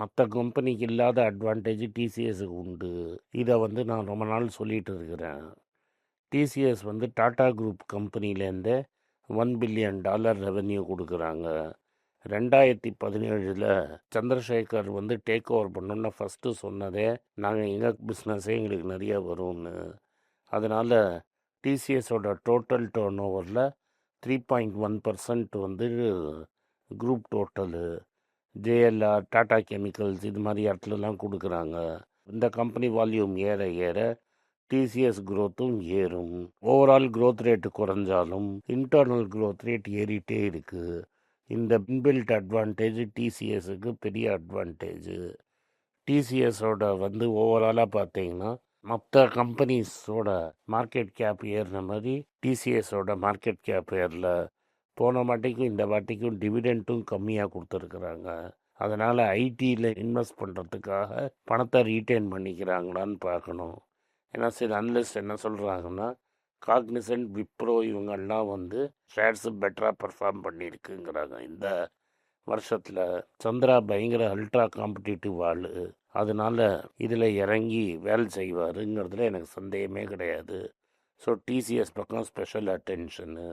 மற்ற கம்பெனிக்கு இல்லாத அட்வான்டேஜ் டிசிஎஸ்க்கு உண்டு. இதை வந்து நான் ரொம்ப நாள் சொல்லிகிட்டு இருக்கிறேன். டிசிஎஸ் வந்து டாடா குரூப் கம்பெனிலேருந்தே ஒன் பில்லியன் டாலர் ரெவென்யூ கொடுக்குறாங்க. ரெண்டாயிரத்தி பதினேழில் சந்திரசேகர் வந்து டேக் ஓவர் பண்ணோன்னு ஃபஸ்ட்டு சொன்னதே நாங்கள் எங்கள் பிஸ்னஸே எங்களுக்கு நிறைய வரும்னு. அதனால் டிசிஎஸோட டோட்டல் டேர்ன் ஓவரில் த்ரீ பாயிண்ட் ஒன் பர்சன்ட் வந்து group total JLR Tata chemicals இது மாதிரி இடத்துலலாம் கொடுக்குறாங்க. இந்த கம்பெனி வால்யூம் ஏற ஏற டிசிஎஸ் க்ரோத்தும் ஏறும். ஓவரால் க்ரோத் ரேட்டு குறைஞ்சாலும் இன்டர்னல் க்ரோத் ரேட் ஏறிட்டே இருக்குது இந்த இன்பில்ட் அட்வான்டேஜ் டிசிஎஸ்க்கு பெரிய அட்வான்டேஜு டிசிஎஸோட வந்து ஓவராலாக பார்த்தீங்கன்னா மற்ற கம்பெனிஸோட மார்க்கெட் கேப் ஏறின மாதிரி டிசிஎஸோட மார்க்கெட் கேப் ஏறல. போன வாட்டிக்கும் இந்த வாட்டிக்கும் டிவிடெண்ட்டும் கம்மியாக கொடுத்துருக்குறாங்க. அதனால் ஐடியில் இன்வெஸ்ட் பண்ணுறதுக்காக பணத்தை ரீட்டைன் பண்ணிக்கிறாங்களான்னு பார்க்கணும். ஏன்னா சில அனலிஸ்ட் என்ன சொல்கிறாங்கன்னா காக்னிசன்ட் விப்ரோ இவங்கெல்லாம் வந்து ஷேர்ஸ் பெட்டராக பர்ஃபார்ம் பண்ணியிருக்குங்கிறாங்க இந்த வருஷத்தில் சந்திரா பயங்கர அல்ட்ரா காம்படிட்டிவ் ஆள். அதனால் இதில் இறங்கி வேலை செய்வாருங்கிறதுல எனக்கு சந்தேகமே கிடையாது. ஸோ டிசிஎஸ் பக்கம் ஸ்பெஷல் அட்டென்ஷனு